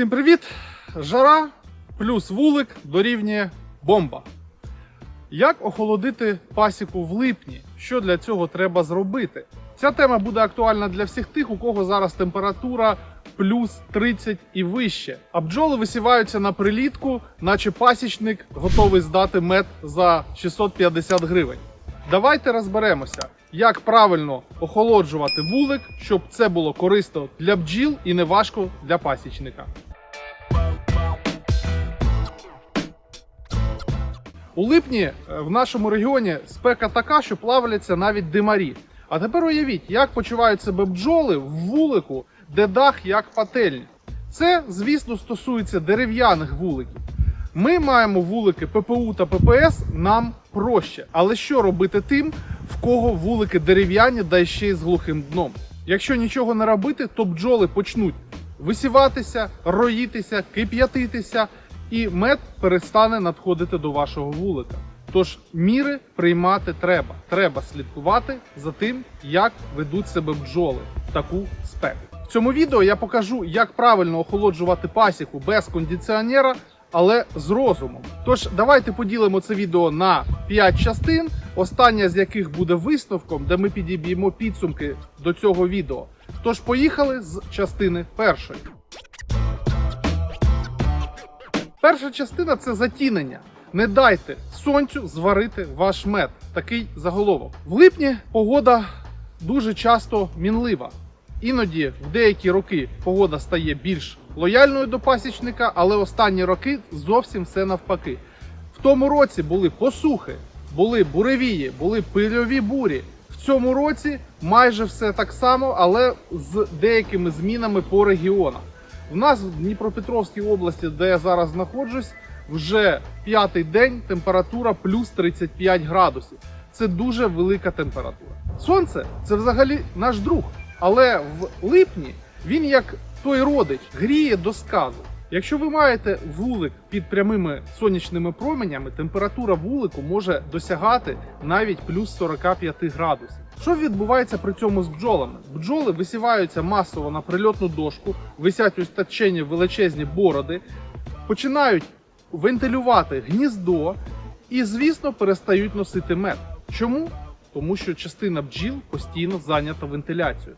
Всім привіт! Жара плюс вулик дорівнює бомба. Як охолодити пасіку в липні? Що для цього треба зробити? Ця тема буде актуальна для всіх тих, у кого зараз температура плюс 30 і вище. А бджоли висіваються на прилітку, наче пасічник готовий здати мед за 650 гривень. Давайте розберемося, як правильно охолоджувати вулик, щоб це було корисно для бджіл і не важко для пасічника. У липні е, в нашому регіоні спека така, що плавляться навіть димарі. А тепер уявіть, як почувають себе бджоли в вулику, де дах як пательня. Це, звісно, стосується дерев'яних вуликів. Ми маємо вулики ППУ та ППС нам проще. Але що робити тим, в кого вулики дерев'яні, да ще й з глухим дном? Якщо нічого не робити, то бджоли почнуть висіватися, роїтися, кип'ятитися, і мед перестане надходити до вашого вулика. Тож міри приймати треба. Треба слідкувати за тим, як ведуть себе бджоли в таку спеку. В цьому відео я покажу, як правильно охолоджувати пасіку без кондиціонера, але з розумом. Тож давайте поділимо це відео на 5 частин, остання з яких буде висновком, де ми підіб'ємо підсумки до цього відео. Тож поїхали з частини першої. Перша частина це затінення. Не дайте сонцю зварити ваш мед. Такий заголовок. В липні погода дуже часто мінлива. Іноді в деякі роки погода стає більш лояльною до пасічника, але останні роки зовсім все навпаки. В тому році були посухи, були буревії, були пильові бурі. В цьому році майже все так само, але з деякими змінами по регіонах. У нас в Дніпропетровській області, де я зараз знаходжусь, вже п'ятий день температура плюс 35 градусів. Це дуже велика температура. Сонце це взагалі наш друг, але в липні він як той родич гріє до сказу. Якщо ви маєте вулик під прямими сонячними променями, температура вулику може досягати навіть плюс 45 градусів. Що відбувається при цьому з бджолами? Бджоли висіваються масово на прильотну дошку, висять ось точені величезні бороди, починають вентилювати гніздо і, звісно, перестають носити мед. Чому? Тому що частина бджіл постійно зайнята вентиляцією.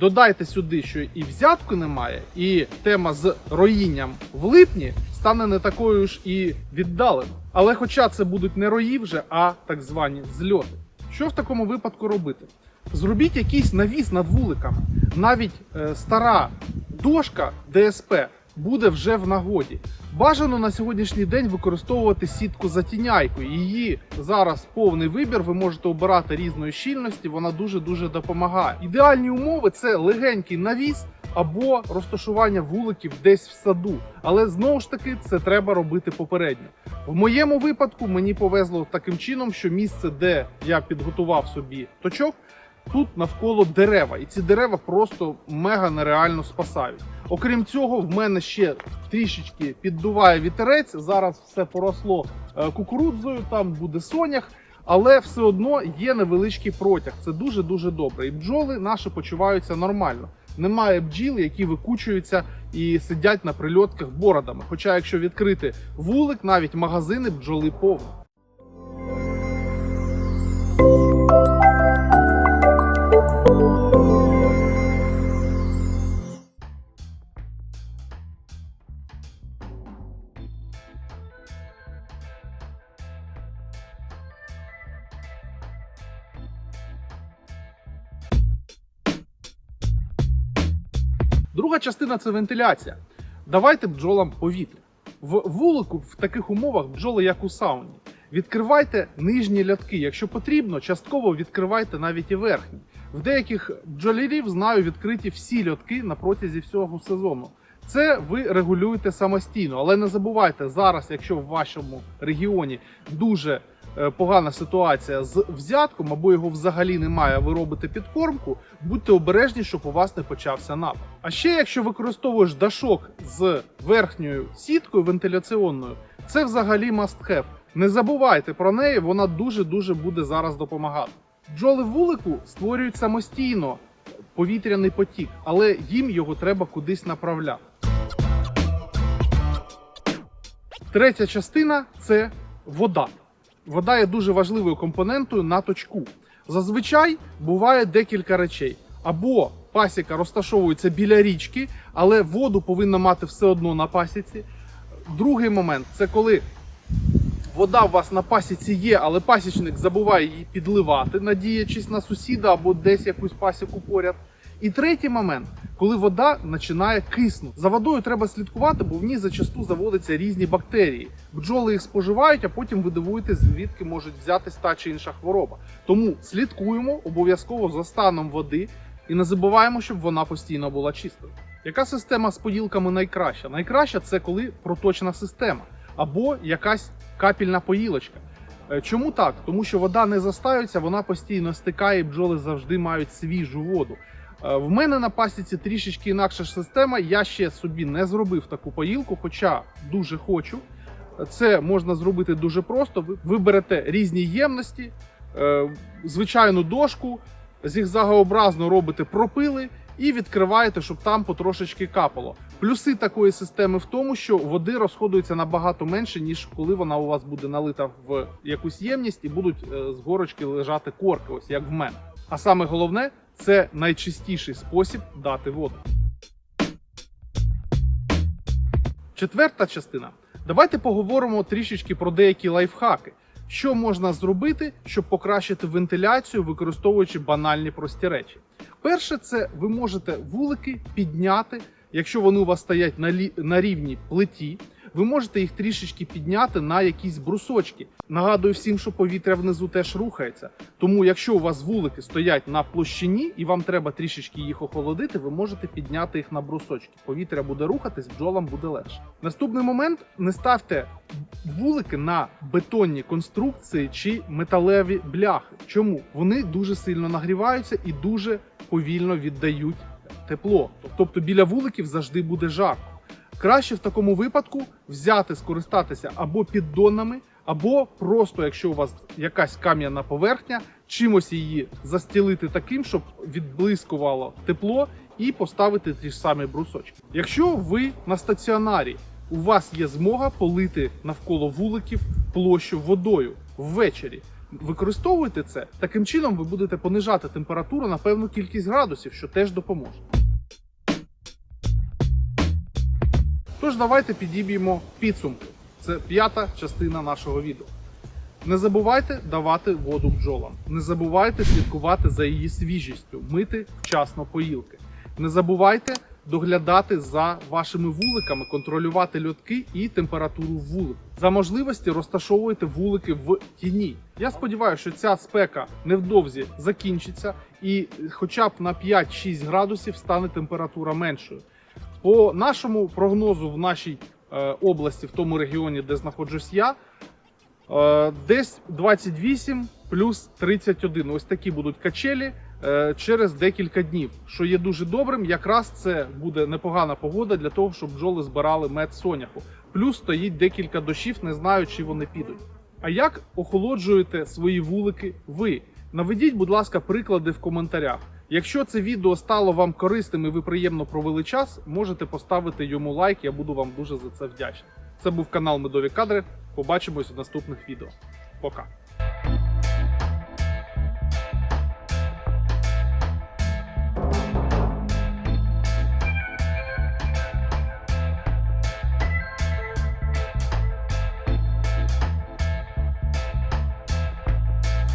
Додайте сюди, що і взятку немає, і тема з роїнням в липні стане не такою ж і віддаленою. Але хоча це будуть не рої вже, а так звані зльоти. Що в такому випадку робити? Зробіть якийсь навіс над вуликами. Навіть е, стара дошка ДСП буде вже в нагоді. Бажано на сьогоднішній день використовувати сітку затіняйку. Її зараз повний вибір. Ви можете обирати різної щільності. Вона дуже дуже допомагає. Ідеальні умови це легенький навіс або розташування вуликів десь в саду. Але знову ж таки це треба робити попередньо. В моєму випадку мені повезло таким чином, що місце, де я підготував собі точок, тут навколо дерева, і ці дерева просто мега нереально спасають. Окрім цього, в мене ще трішечки піддуває вітерець. Зараз все поросло е, кукурудзою, там буде сонях. Але все одно є невеличкий протяг. Це дуже дуже добре. І бджоли наші почуваються нормально. Немає бджіл, які викучуються і сидять на прильотках бородами. Хоча, якщо відкрити вулик, навіть магазини бджоли повні. Друга частина це вентиляція. Давайте бджолам повітря. В вулику в таких умовах бджоли, як у сауні. Відкривайте нижні лятки. Якщо потрібно, частково відкривайте навіть і верхні. В деяких бджолярів знаю відкриті всі льотки на протязі всього сезону. Це ви регулюєте самостійно, але не забувайте зараз, якщо в вашому регіоні дуже погана ситуація з взятком або його взагалі немає, а ви робите підкормку, будьте обережні, щоб у вас не почався напад. А ще якщо використовуєш дашок з верхньою сіткою вентиляційною, це взагалі must have. Не забувайте про неї, вона дуже дуже буде зараз допомагати. Бджоли вулику створюють самостійно повітряний потік, але їм його треба кудись направляти. Третя частина це вода. Вода є дуже важливою компонентою на точку. Зазвичай буває декілька речей. Або пасіка розташовується біля річки, але воду повинна мати все одно на пасіці. Другий момент це коли вода у вас на пасіці є, але пасічник забуває її підливати, надіячись на сусіда або десь якусь пасіку поряд. І третій момент, коли вода починає киснути. За водою треба слідкувати, бо в ній зачасту заводяться різні бактерії. Бджоли їх споживають, а потім ви дивуєтесь, звідки може взятись та чи інша хвороба. Тому слідкуємо обов'язково за станом води і не забуваємо, щоб вона постійно була чистою. Яка система з поїлками найкраща? Найкраща це коли проточна система або якась капільна поїлочка. Е, Чому так? Тому що вода не застаюється, вона постійно стикає, бджоли завжди мають свіжу воду. Е, В мене на пасіці трішечки інакша система. Я ще собі не зробив таку поїлку, хоча дуже хочу. Це можна зробити дуже просто. Ви- берете різні ємності, е, звичайну дошку, зігзагообразно робите пропили і відкриваєте, щоб там потрошечки капало. Плюси такої системи в тому, що води розходується набагато менше, ніж коли вона у вас буде налита в якусь ємність і будуть е, з горочки лежати корки, ось як в мене. А саме головне це найчистіший спосіб дати воду. Четверта частина. Давайте поговоримо трішечки про деякі лайфхаки. Що можна зробити, щоб покращити вентиляцію, використовуючи банальні прості речі? Перше, це ви можете вулики підняти, якщо вони у вас стоять на, рівні плиті. Ви можете їх трішечки підняти на якісь брусочки. Нагадую всім, що повітря внизу теж рухається. Тому, якщо у вас вулики стоять на площині і вам треба трішечки їх охолодити, ви можете підняти їх на брусочки. Повітря буде рухатись, бджолам буде легше. Наступний момент: не ставте вулики на бетонні конструкції чи металеві бляхи. Чому? Вони дуже сильно нагріваються і дуже повільно віддають тепло. Тобто біля вуликів завжди буде жарко. Краще в такому випадку взяти, скористатися або піддонами, або просто, якщо у вас якась кам'яна поверхня, чимось її застілити таким, щоб відблискувало тепло, і поставити ті ж самі брусочки. Якщо ви на стаціонарі, у вас є змога полити навколо вуликів площу водою ввечері. Використовуйте це таким чином, ви будете понижати температуру на певну кількість градусів, що теж допоможе. Тож давайте підіб'ємо підсумки. Це п'ята частина нашого відео. Не забувайте давати воду бджолам. Не забувайте слідкувати за її свіжістю, мити вчасно поїлки. Не забувайте доглядати за вашими вуликами, контролювати льотки і температуру вулик. За можливості розташовуйте вулики в тіні. Я сподіваюся, що ця спека невдовзі закінчиться, і хоча б на 5-6 градусів стане температура меншою. По нашому прогнозу в нашій е, області, в тому регіоні, де знаходжусь я, е, десь 28 плюс 31. Ось такі будуть качелі е, через декілька днів. Що є дуже добрим, якраз це буде непогана погода для того, щоб бджоли збирали мед соняху. Плюс стоїть декілька дощів, не знаю, чи вони підуть. А як охолоджуєте свої вулики ви? Наведіть, будь ласка, приклади в коментарях. Якщо це відео стало вам корисним і ви приємно провели час, можете поставити йому лайк, я буду вам дуже за це вдячний. Це був канал Медові Кадри. Побачимось в наступних відео. Пока.